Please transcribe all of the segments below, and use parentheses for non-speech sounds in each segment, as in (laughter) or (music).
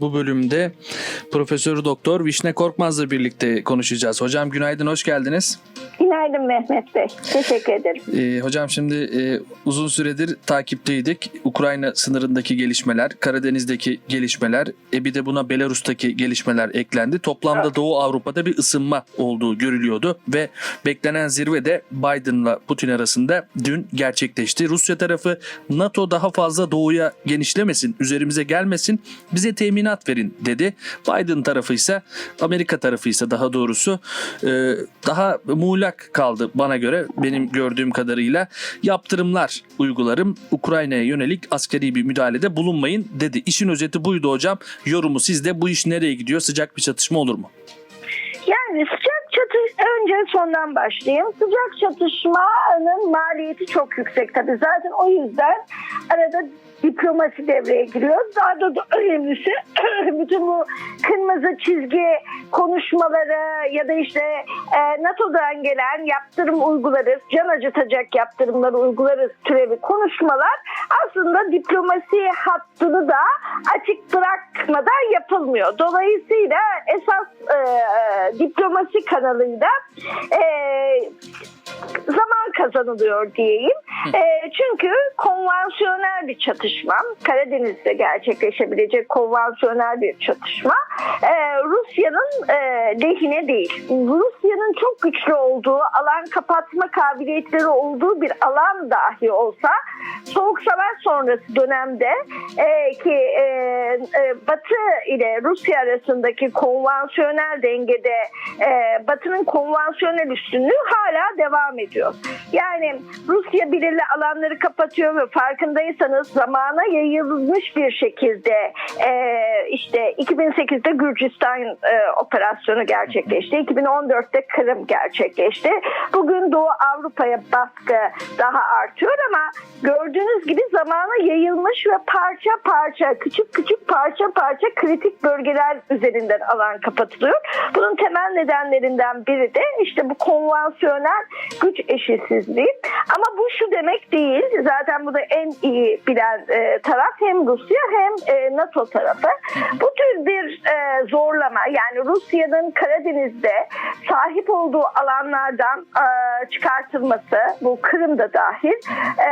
Bu bölümde Profesör Doktor Vişne Korkmaz'la birlikte konuşacağız. Hocam günaydın, hoş geldiniz. Günaydın Mehmet Bey. Teşekkür ederim. Ee, hocam şimdi e, uzun süredir takipteydik. Ukrayna sınırındaki gelişmeler, Karadeniz'deki gelişmeler, e bir de buna Belarus'taki gelişmeler eklendi. Toplamda Doğu Avrupa'da bir ısınma olduğu görülüyordu ve beklenen zirve de Biden'la Putin arasında dün gerçekleşti. Rusya tarafı NATO daha fazla doğuya genişlemesin, üzerimize gelmesin, bize teminat verin dedi. Biden tarafı ise Amerika tarafı ise daha doğrusu e, daha muğlak kaldı bana göre benim gördüğüm kadarıyla yaptırımlar uygularım Ukrayna'ya yönelik askeri bir müdahalede bulunmayın dedi. İşin özeti buydu hocam. Yorumu sizde bu iş nereye gidiyor? Sıcak bir çatışma olur mu? Yani sıcak çatış önce sondan başlayayım. Sıcak çatışmanın maliyeti çok yüksek tabii. Zaten o yüzden arada diplomasi devreye giriyor. Daha da, da önemlisi (clears throat) bütün bu kırmızı çizgi konuşmaları ya da işte e, NATO'dan gelen yaptırım uygularız, can acıtacak yaptırımları uygularız türevi konuşmalar aslında diplomasi hattını da açık bırakmadan yapılmıyor. Dolayısıyla esas e, diplomasi kanalıyla e, zaman kazanılıyor diyeyim. E, çünkü konvansiyonel bir çatışma, Karadeniz'de gerçekleşebilecek konvansiyonel bir çatışma e, Rusya'nın e, lehine değil. Rusya'nın çok güçlü olduğu, alan kapatma kabiliyetleri olduğu bir alan dahi olsa Soğuk Savaş sonrası dönemde e, ki e, e, Batı ile Rusya arasındaki konvansiyonel dengede e, Batı'nın konvansiyonel üstünlüğü hala devam ediyor. Yani Rusya belirli alanları kapatıyor ve farkındaysanız zamana yayılmış bir şekilde e, işte 2008'de Gürcistan e, operasyonu gerçekleşti. 2014'te Kırım gerçekleşti. Bugün Doğu Avrupa'ya baskı daha artıyor ama gördüğünüz gibi zamana yayılmış ve parça parça küçük küçük parça parça kritik bölgeler üzerinden alan kapatılıyor. Bunun temel nedenlerinden biri de işte bu konvansiyonel güç eşitsizliği. Ama bu şu demek değil. Zaten bu da en iyi bilen e, taraf hem Rusya hem e, NATO tarafı. Bu tür bir e, zorlama yani Rusya'nın Karadeniz'de sahip olduğu alanlardan e, çıkartılması bu Kırım'da dahil e,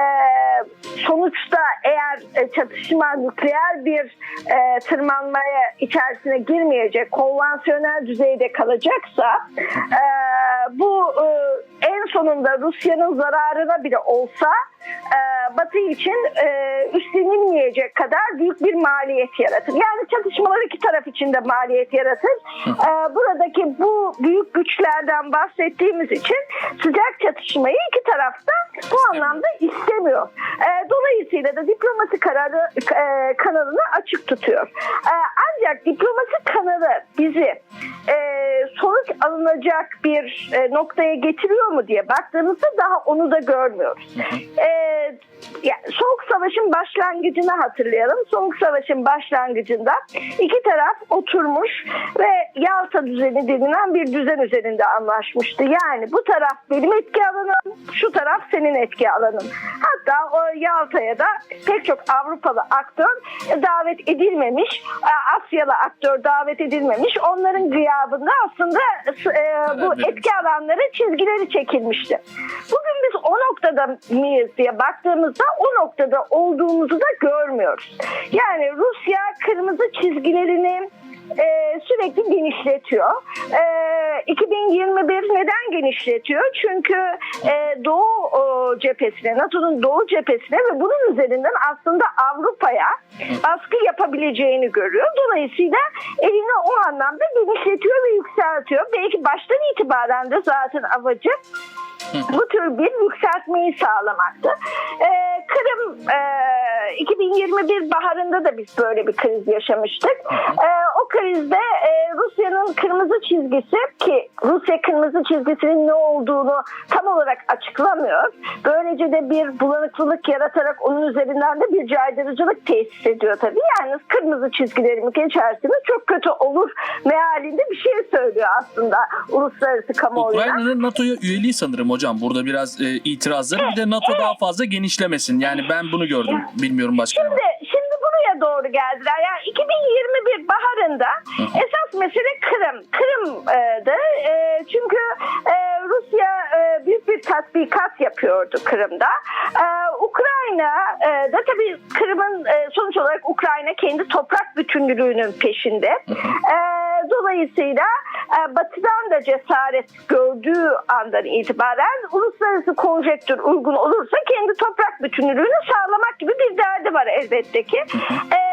sonuçta eğer e, çatışma nükleer bir e, tırmanmaya içerisine girmeyecek konvansiyonel düzeyde kalacaksa e, bu e, en sonunda Rusya'nın zararına bile olsa e, Batı için e, üstlenilmeyecek kadar büyük bir maliyet yaratır. Yani çatışmalar iki taraf için de maliyet yaratır. E, buradaki bu büyük güçlerden bahsettiğimiz için sıcak çatışmayı iki tarafta bu anlamda istemiyor. E, dolayısıyla da diplomasi kararı e, kanalını açık tutuyor. E, ancak diplomasi kanalı bizi e, alınacak bir e, noktaya getiriyor mu diye baktığımızda daha onu da görmüyoruz. E, yani Soğuk Savaş'ın başlangıcını hatırlayalım. Soğuk Savaş'ın başlangıcında iki taraf oturmuş ve Yalta düzeni denilen bir düzen üzerinde anlaşmıştı. Yani bu taraf benim etki alanım, şu taraf senin etki alanın. Hatta o Yalta'ya da pek çok Avrupalı aktör davet edilmemiş, Asyalı aktör davet edilmemiş. Onların gıyabında aslında e, bu etki alanları çizgileri çekilmişti. Bugün biz o noktada mıyız diye baktığımızda o noktada olduğumuzu da görmüyoruz. Yani Rusya kırmızı çizgilerini e, sürekli genişletiyor. E, 2021 neden genişletiyor? Çünkü e, Doğu o, cephesine, NATO'nun Doğu cephesine ve bunun üzerinden aslında Avrupa'ya baskı yapabileceğini görüyor. Dolayısıyla elini o anlamda genişletiyor ve yükseltiyor. Belki baştan itibaren de zaten amacı bu tür bir yükseltmeyi sağlamaktı. Ee, Kırım e, 2021 baharında da biz böyle bir kriz yaşamıştık. Ee, krizde e, Rusya'nın kırmızı çizgisi ki Rusya kırmızı çizgisinin ne olduğunu tam olarak açıklamıyor. Böylece de bir bulanıklılık yaratarak onun üzerinden de bir caydırıcılık tesis ediyor tabii. Yani kırmızı çizgilerimi geçerseniz çok kötü olur mealinde bir şey söylüyor aslında uluslararası kamuoyuna. Ukrayna'nın NATO'ya üyeliği sanırım hocam. Burada biraz e, itirazları. Bir de NATO daha fazla genişlemesin. Yani ben bunu gördüm. Bilmiyorum başka şimdi buraya doğru geldiler. Yani 2021 baharında esas mesele Kırım. Kırım'dı. E, çünkü e, Rusya e, büyük bir tatbikat yapıyordu Kırım'da. E, Ukrayna e, da tabii Kırım'ın e, sonuç olarak Ukrayna kendi toprak bütünlüğünün peşinde. E, dolayısıyla e, Batı'dan da cesaret gördüğü andan itibaren uluslararası konjektür uygun olursa kendi toprak bütünlüğünü sağlamak gibi bir derdi var elbette ki. E,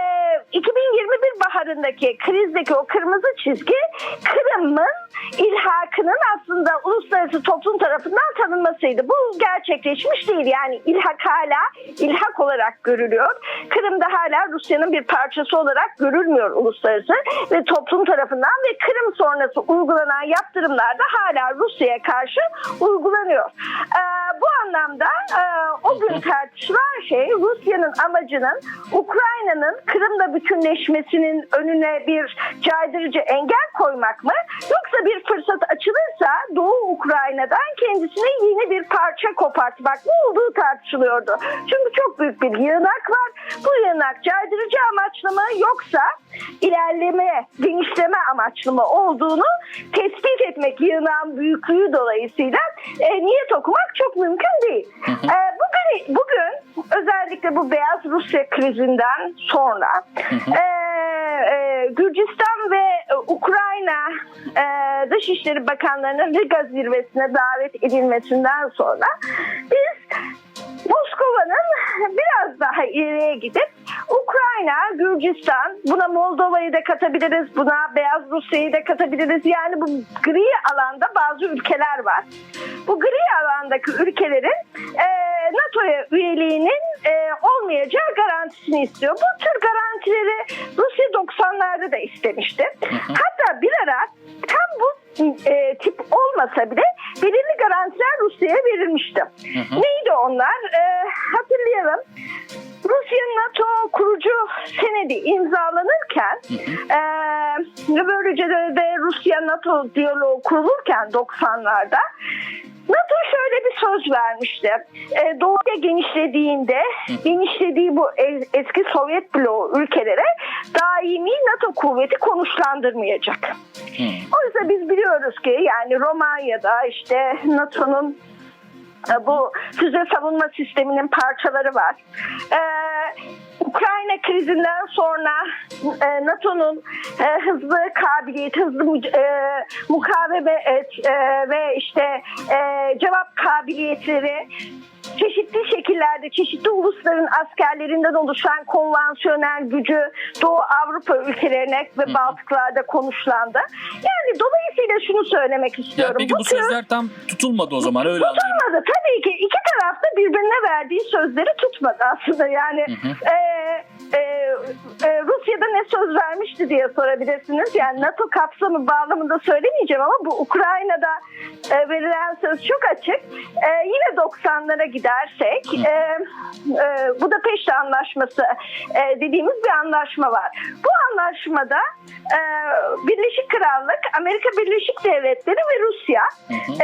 2021 baharındaki krizdeki o kırmızı çizgi Kırım'ın ilhakının aslında uluslararası toplum tarafından tanınmasıydı. Bu gerçekleşmiş değil. Yani ilhak hala ilhak olarak görülüyor. Kırım'da hala Rusya'nın bir parçası olarak görülmüyor uluslararası ve toplum tarafından ve Kırım sonrası uygulanan yaptırımlar da hala Rusya'ya karşı uygulanıyor. Ee, bu anlamda e, o gün tartışılan şey Rusya'nın amacının Ukrayna'nın Kırım'la bütünleşmesinin önüne bir caydırıcı engel koymak mı? Yoksa bir fırsat açılırsa Doğu Ukrayna'dan kendisine yeni bir parça kopartmak mı olduğu tartışılıyordu. Çünkü çok büyük bir yığınak var. Bu yığınak caydırıcı amaçlı mı yoksa ilerleme, genişleme amaçlı mı olduğunu tespit etmek yığınağın büyüklüğü dolayısıyla e, niyet okumak çok mümkün değil. E, bugün, bugün özellikle bu Beyaz Rusya krizinden sonra e, e, Gürcistan ve e, Ukrayna e, Dışişleri Bakanlarının Riga zirvesine davet edilmesinden sonra biz Moskova'nın biraz daha ileriye gidip Ukrayna, Gürcistan, buna Moldova'yı da katabiliriz, buna Beyaz Rusya'yı da katabiliriz. Yani bu gri alanda bazı ülkeler var. Bu gri alandaki ülkelerin e, NATO'ya üyeliğinin e, olmayacağı garantisini istiyor. Bu tür garantileri Rusya 90'larda da istemişti. Hatta bir ara tam bu e, tip olmasa bile belirli garantiler Rusya'ya verilmişti. Neydi onlar? E, hatırlayalım. Rusya NATO kurucu senedi imzalanırken e, böylece de Rusya NATO diyaloğu kurulurken 90'larda NATO şöyle bir söz vermişti. E, Doğu'ya genişlediğinde, genişlediği bu es- eski Sovyet bloğu ülkelere daimi NATO kuvveti konuşlandırmayacak. Oysa biz biliyoruz ki yani Romanya'da işte NATO'nun e, bu füze savunma sisteminin parçaları var. Ee, Ukrayna krizinden sonra e, NATO'nun e, hızlı kabiliyet, hızlı e, mukaveme et, e, ve işte e, cevap kabiliyetleri çeşitli şekillerde çeşitli ulusların askerlerinden oluşan konvansiyonel gücü Doğu Avrupa ülkelerine ve Baltıklarda konuşlandı. Yani dolayısıyla şunu söylemek Ya istiyorum. peki bu tür- sözler tam tutulmadı o zaman öyle anlıyorum. Tutmadı. Tabii ki iki taraf da birbirine verdiği sözleri tutmadı aslında. Yani e, e, e, Rusya'da ne söz vermişti diye sorabilirsiniz. Yani NATO kapsamı bağlamında söylemeyeceğim ama bu Ukrayna'da e, verilen söz çok açık. E, yine 90'lara gidersek e, e, Budapeşte Anlaşması e, dediğimiz bir anlaşma var. Bu anlaşmada e, Birleşik Krallık, Amerika Birleşik Devletleri ve Rusya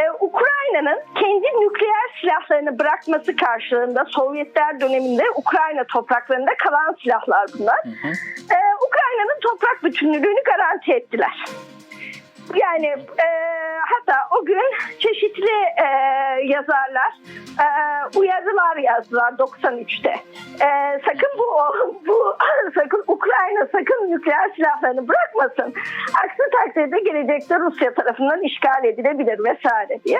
e, Ukrayna'nın kendi nükleer silahlarını bırakması karşılığında Sovyetler döneminde Ukrayna topraklarında kalan silahlar bunlar. E, Ukrayna'nın toprak bütünlüğünü garanti ettiler. Yani e, hatta o gün çeşitli e, yazarlar e, uyarılar yazdılar 93'te. E, sakın bu, (laughs) bu (laughs) sakın Ukrayna sakın nükleer silahlarını bırakmasın. Aksi takdirde gelecekte Rusya tarafından işgal edilebilir vesaire diye.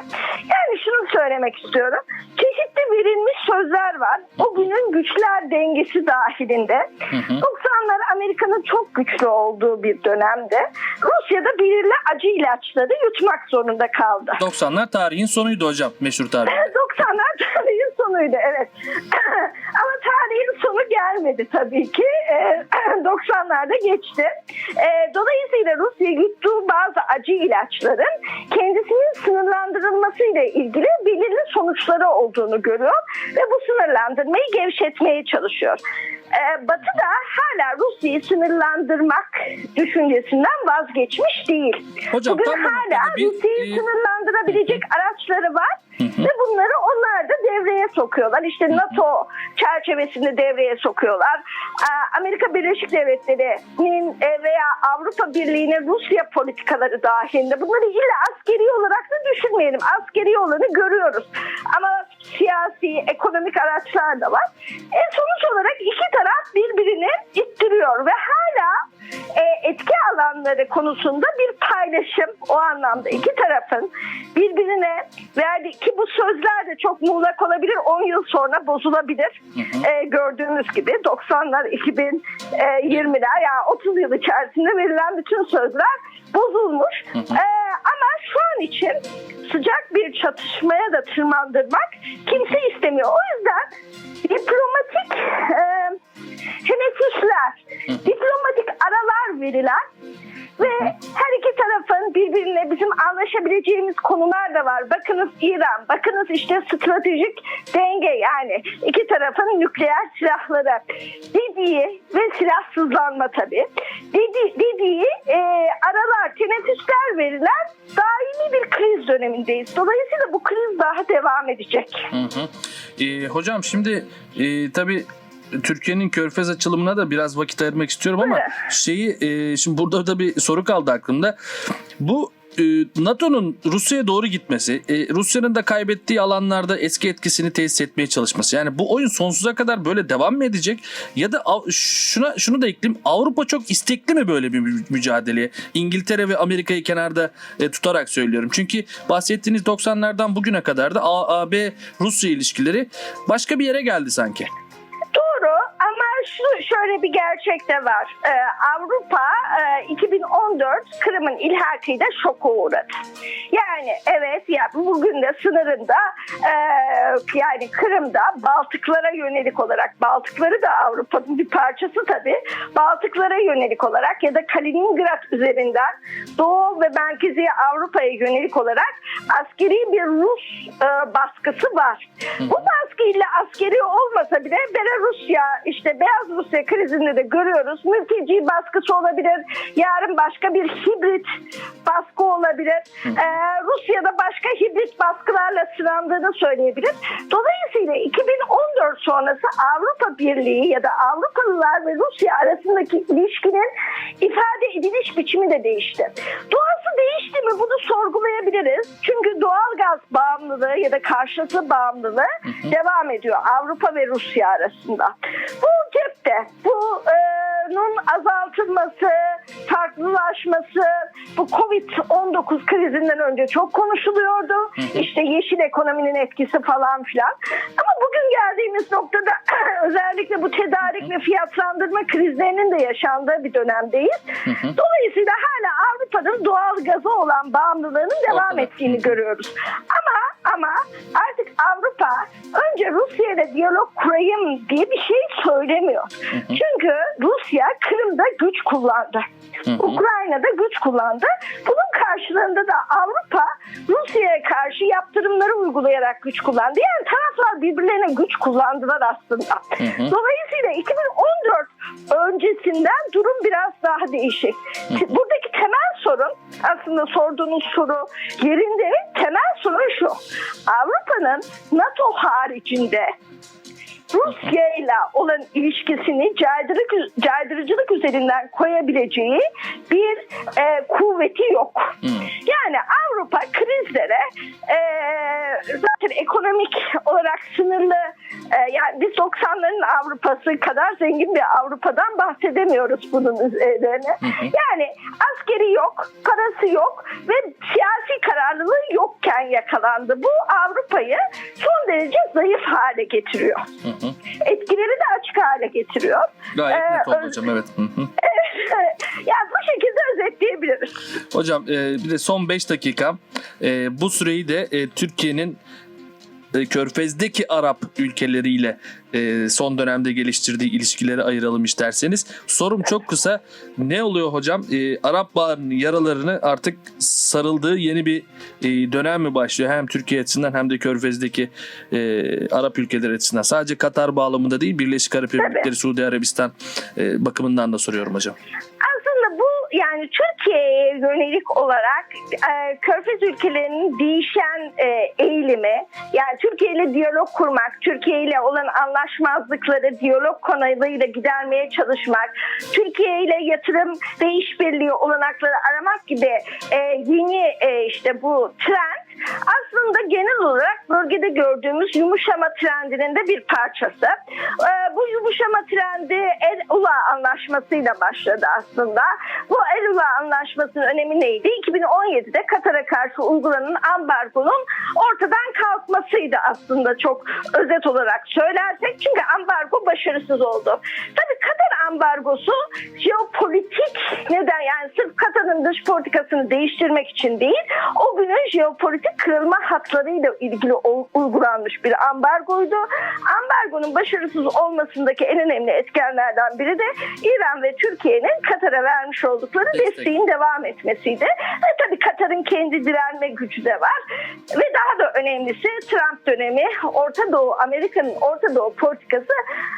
Yani şunu söylemek istiyorum. Çeşitli verilmiş sözler var. O günün güçler dengesi dahilinde. 90'lar Amerika'nın çok güçlü olduğu bir dönemde. Rusya'da belirli acı ilaçları yutmak zorunda kaldı. 90'lar tarihin sonuydu hocam meşhur tarih. (laughs) 90'lar tarihin sonuydu evet. (clears throat) Ama tarihin sonu gelmedi tabii ki. Ee, (clears throat) 90'larda geçti. Ee, Dolayısıyla Rusya yuttuğu bazı acı ilaçların kendisinin sınırlandırılmasıyla ilgili belirli sonuçları olduğunu görüyor ve bu sınırlandırmayı gevşetmeye çalışıyor. Ee, Batı da hala Rusya'yı sınırlandırmak düşüncesinden vazgeçmiş değil. Hocam, Bugün tam hala bir, Rusya'yı e, sınırlandıramıyor bulunabilecek araçları var ve bunları onlar da devreye sokuyorlar. İşte NATO çerçevesinde devreye sokuyorlar. Aa, Amerika Birleşik Devletleri'nin e, veya Avrupa Birliği'nin Rusya politikaları dahilinde bunları illa askeri olarak da düşünmeyelim. Askeri olanı görüyoruz. Ama siyasi, ekonomik araçlar da var. E, sonuç olarak iki taraf birbirini ittiriyor ve hala e, etki alanları konusunda bir paylaşım o anlamda iki tarafın birbirine verdiği ki bu sözler de çok muğlak olabilir. 10 yıl sonra bozulabilir. E, gördüğümüz gibi 90'lar 2020'ler yani 30 yıl içerisinde verilen bütün sözler bozulmuş. E, ama şu an için sıcak bir çatışmaya da tırmandırmak kimse istemiyor. O yüzden diplomatik e, teneffüsler, diplomatik aralar verilen ve her iki tarafın birbirine bizim anlaşabileceğimiz konular da var. Bakınız İran, bakınız işte stratejik denge yani iki tarafın nükleer silahları dediği ve silahsızlanma tabii dedi, dediği e, aralar, teneffüsler verilen daimi bir kriz dönemindeyiz. Dolayısıyla bu kriz daha devam edecek. Hı hı. Ee, hocam şimdi e, tabii Türkiye'nin körfez açılımına da biraz vakit ayırmak istiyorum ama şeyi e, şimdi burada da bir soru kaldı aklımda. Bu e, NATO'nun Rusya'ya doğru gitmesi, e, Rusya'nın da kaybettiği alanlarda eski etkisini tesis etmeye çalışması. Yani bu oyun sonsuza kadar böyle devam mı edecek? Ya da şuna şunu da ekleyeyim. Avrupa çok istekli mi böyle bir mü- mücadeleye? İngiltere ve Amerika'yı kenarda e, tutarak söylüyorum. Çünkü bahsettiğiniz 90'lardan bugüne kadar da AB Rusya ilişkileri başka bir yere geldi sanki. Doğru ama şu şöyle bir gerçek de var. Ee, Avrupa e, 2014 Kırım'ın ilhakıyla şoka uğradı. Yani evet ya bugün de sınırında e, yani Kırım'da Baltıklara yönelik olarak Baltıkları da Avrupa'nın bir parçası tabii. Baltıklara yönelik olarak ya da Kaliningrad üzerinden Doğu ve Merkezi Avrupa'ya yönelik olarak askeri bir Rus e, baskısı var. Bu baskıyla askeri olmasa bile Belarusya işte Beyaz Rusya krizinde de görüyoruz. Mülteci baskısı olabilir. Yarın başka bir hibrit baskı olabilir. Ee, Rusya'da başka hibrit baskılarla sınandığını söyleyebilir. Dolayısıyla 2014 sonrası Avrupa Birliği ya da Avrupalılar ve Rusya arasındaki ilişkinin ifade ediliş biçimi de değişti. Doğası değişti mi bunu sorgulayabiliriz. Çünkü doğal gaz bağımlılığı ya da karşıtı bağımlılığı devam ediyor Avrupa ve Rusya arasında. Bu cepte. Bu bunun azaltılması, farklılaşması bu Covid-19 krizinden önce çok konuşuluyordu. İşte yeşil ekonominin etkisi falan filan. Ama bugün geldiğimiz noktada (clears throat) özellikle bu tedarik ve fiyatlandırma krizlerinin de yaşandığı bir dönemdeyiz. Dolayısıyla hala Avrupa'nın doğal gaza olan bağımlılığının devam Ortada. ettiğini görüyoruz. Ama ama Avrupa önce Rusya ile diyalog kurayım diye bir şey söylemiyor. Çünkü Rusya Kırım'da güç kullandı. Ukrayna'da güç kullandı. Bunun karşılığında da Avrupa Rusya'ya karşı yaptırımları uygulayarak güç kullandı. Yani taraflar birbirlerine güç kullandılar aslında. Dolayısıyla 2014 öncesinden durum biraz daha değişik. Buradaki temel sorun aslında sorduğunuz soru yerinde sorun şu. Avrupa'nın NATO haricinde Rusya ile olan ilişkisini caydırıcılık, üzerinden koyabileceği bir e, kuvveti yok. Yani Avrupa krizlere e, zaten ekonomik olarak sınırlı e, yani biz 90'ların Avrupası kadar zengin bir Avrupa'dan bahsedemiyoruz bunun üzerine. Yani askeri yok, parası yok ve siyasi kararlılığı yokken yakalandı. Bu Avrupa'yı son derece zayıf hale getiriyor. Etkileri de açık hale getiriyor. Gayet Ee, net oldu hocam evet. Hı hı. Yani bu şekilde özetleyebiliriz. Hocam e, bir de son 5 dakika E, bu süreyi de e, Türkiye'nin e, Körfez'deki Arap ülkeleriyle e, son dönemde geliştirdiği ilişkileri ayıralım isterseniz. Sorum çok kısa. Ne oluyor hocam? E, Arap Baharı'nın yaralarını artık sarıldığı yeni bir e, dönem mi başlıyor? Hem Türkiye açısından hem de Körfez'deki e, Arap ülkeleri açısından. Sadece Katar bağlamında değil Birleşik Arap Emirlikleri, Suudi Arabistan e, bakımından da soruyorum hocam. Aslında bu yani Türkiye'ye yönelik olarak e, Körfez ülkelerinin değişen e, eğilimi yani Türkiye ile diyalog kurmak, Türkiye ile olan anlaşmazlıkları diyalog kanalıyla gidermeye çalışmak, Türkiye ile yatırım ve işbirliği olanakları aramak gibi e, yeni e, işte bu trend aslında genel olarak bölgede gördüğümüz yumuşama trendinin de bir parçası. Ee, bu yumuşama trendi El-Ula anlaşmasıyla başladı aslında. Bu El-Ula anlaşmasının önemi neydi? 2017'de Katar'a karşı uygulanan ambargonun ortadan kalkmasıydı aslında çok özet olarak söylersek. Çünkü ambargo başarısız oldu. Tabii Katar ambargosu jeopolitik neden yani sırf Katar'ın dış politikasını değiştirmek için değil o günün jeopolitik kırılma hatlarıyla ilgili uygulanmış bir ambargoydu. Ambargonun başarısız olmasındaki en önemli etkenlerden biri de İran ve Türkiye'nin Katar'a vermiş oldukları Destek. desteğin devam etmesiydi. Ve tabii Katar'ın kendi direnme gücü de var. Ve daha da önemlisi Trump dönemi Orta Doğu, Amerika'nın Orta Doğu politikası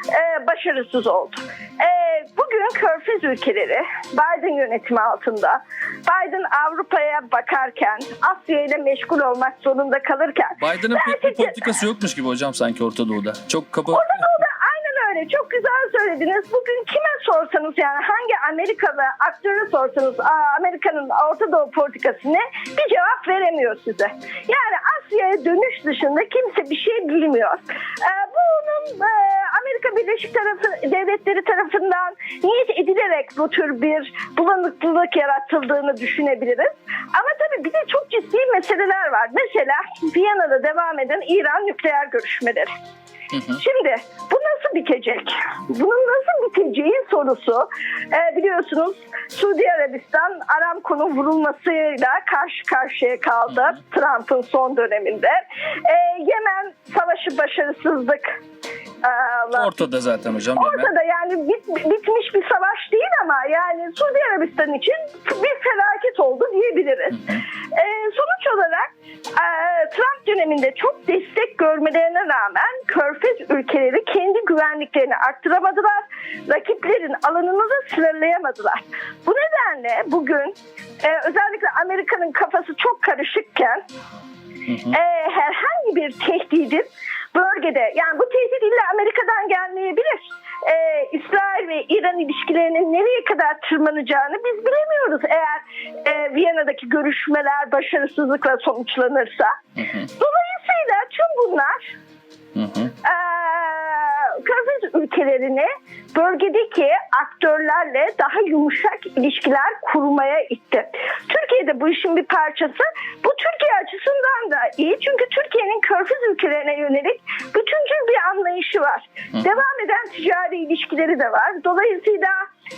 e, başarısız oldu. E, bugün Körfez ülkeleri Biden yönetimi altında Biden Avrupa'ya bakarken Asya ile meşgul olmak zorunda kalırken Biden'ın pek bir politikası yokmuş gibi hocam sanki Orta Doğu'da. Çok kapa... Orta Doğu'da. Çok güzel söylediniz. Bugün kime sorsanız yani hangi Amerikalı aktörü sorsanız "Aa, Amerika'nın Orta Doğu politikası ne? Bir cevap veremiyor size. Yani Asya'ya dönüş dışında kimse bir şey bilmiyor. Ee, bunun e, Amerika Birleşik tarafı, Devletleri tarafından niyet edilerek bu tür bir bulanıklılık yaratıldığını düşünebiliriz. Ama tabii bir de çok ciddi meseleler var. Mesela Viyana'da devam eden İran nükleer görüşmeleri. Hı hı. Şimdi bu nasıl bitecek? Bunun nasıl biteceği sorusu e, biliyorsunuz Suudi Arabistan Aramco'nun vurulmasıyla karşı karşıya kaldı Trump'ın son döneminde. E, Yemen savaşı başarısızlık e, Ortada zaten hocam. Ortada yani bit- bitmiş bir savaş değil ama yani Suudi Arabistan için bir felaket oldu diyebiliriz. Ee, sonuç olarak e, Trump döneminde çok destek görmelerine rağmen Körfez ülkeleri kendi güvenliklerini arttıramadılar. Rakiplerin alanını da sınırlayamadılar. Bu nedenle bugün e, özellikle Amerika'nın kafası çok karışıkken e, herhangi bir tehdidin bölgede yani bu tehdit illa Amerika'dan gelmeyebilir. E, İsrail ve İran ilişkilerinin nereye kadar tırmanacağını biz bilemiyoruz eğer e, Viyana'daki görüşmeler başarısızlıkla sonuçlanırsa. Dolayısıyla tüm bunlar Hı hı. eee, Körfez ülkelerini bölgedeki aktörlerle daha yumuşak ilişkiler kurmaya itti. Türkiye de bu işin bir parçası. Bu Türkiye açısından da iyi çünkü Türkiye'nin Körfez ülkelerine yönelik bütüncül bir anlayışı var. Devam eden ticari ilişkileri de var. Dolayısıyla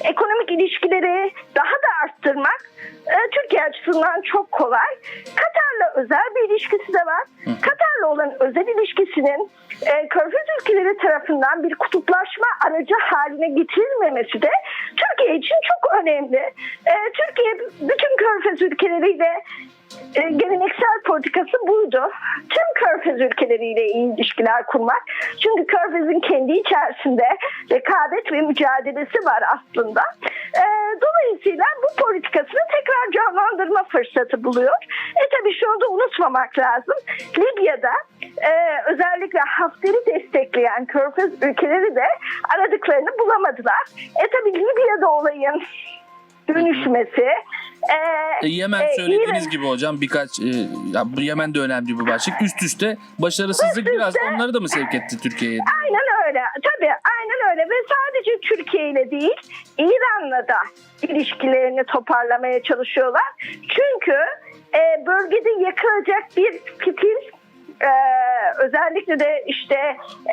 ekonomik ilişkileri daha da arttırmak e, Türkiye açısından çok kolay. Katar'la özel bir ilişkisi de var. Katar'la olan özel ilişkisinin e, Körfez ülkeleri tarafından bir kutuplaşma aracı haline getirilmemesi de Türkiye için çok önemli. E, Türkiye bütün Körfez ülkeleriyle e, geleneksel politikası buydu. Tüm Körfez ülkeleriyle iyi ilişkiler kurmak. Çünkü Körfez'in kendi içerisinde rekabet ve mücadelesi var aslında. E, dolayısıyla bu politikasını tekrar canlandırma fırsatı buluyor. E tabii şunu da unutmamak lazım. Libya'da e, özellikle Hafter'i destekleyen Körfez ülkeleri de aradıklarını bulamadılar. E tabii Libya'da olayın dönüşmesi e, E, Yemen e, söylediğiniz gibi hocam birkaç e, ya bu Yemen de önemli bir başlık. Üst üste başarısızlık Üst biraz üste- onları da mı sevk etti Türkiye'ye? Aynen öyle. Tabii aynen öyle ve sadece Türkiye ile değil İran'la da ilişkilerini toparlamaya çalışıyorlar. Çünkü e, bölgede yakılacak bir fitil e, özellikle de işte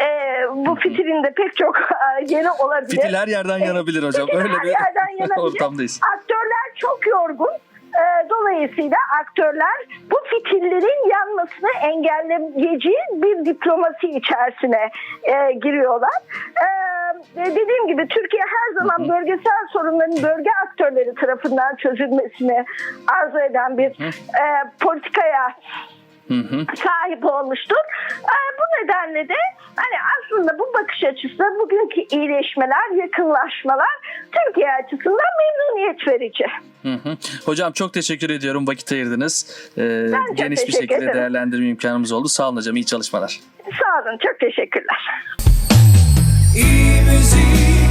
e, bu fitilin de pek çok e, yeri olabilir. Fitil her yerden yanabilir hocam. Fitil Öyle her bir yerden (laughs) yanabilir. ortamdayız. Aktörler çok yorgun. Ee, Dolayısıyla aktörler bu fitillerin yanmasını engelleyici bir diplomasi içerisine e, giriyorlar. Ee, dediğim gibi Türkiye her zaman bölgesel sorunların bölge aktörleri tarafından çözülmesini arzu eden bir e, politikaya Hı hı. sahip olmuştur. Ee, bu nedenle de hani aslında bu bakış açısı bugünkü iyileşmeler, yakınlaşmalar Türkiye açısından memnuniyet verici. Hı hı. Hocam çok teşekkür ediyorum. Vakit ayırdınız. Ee, çok geniş bir şekilde ederim. değerlendirme imkanımız oldu. Sağ olun hocam. İyi çalışmalar. Sağ olun, çok teşekkürler. İyi müziği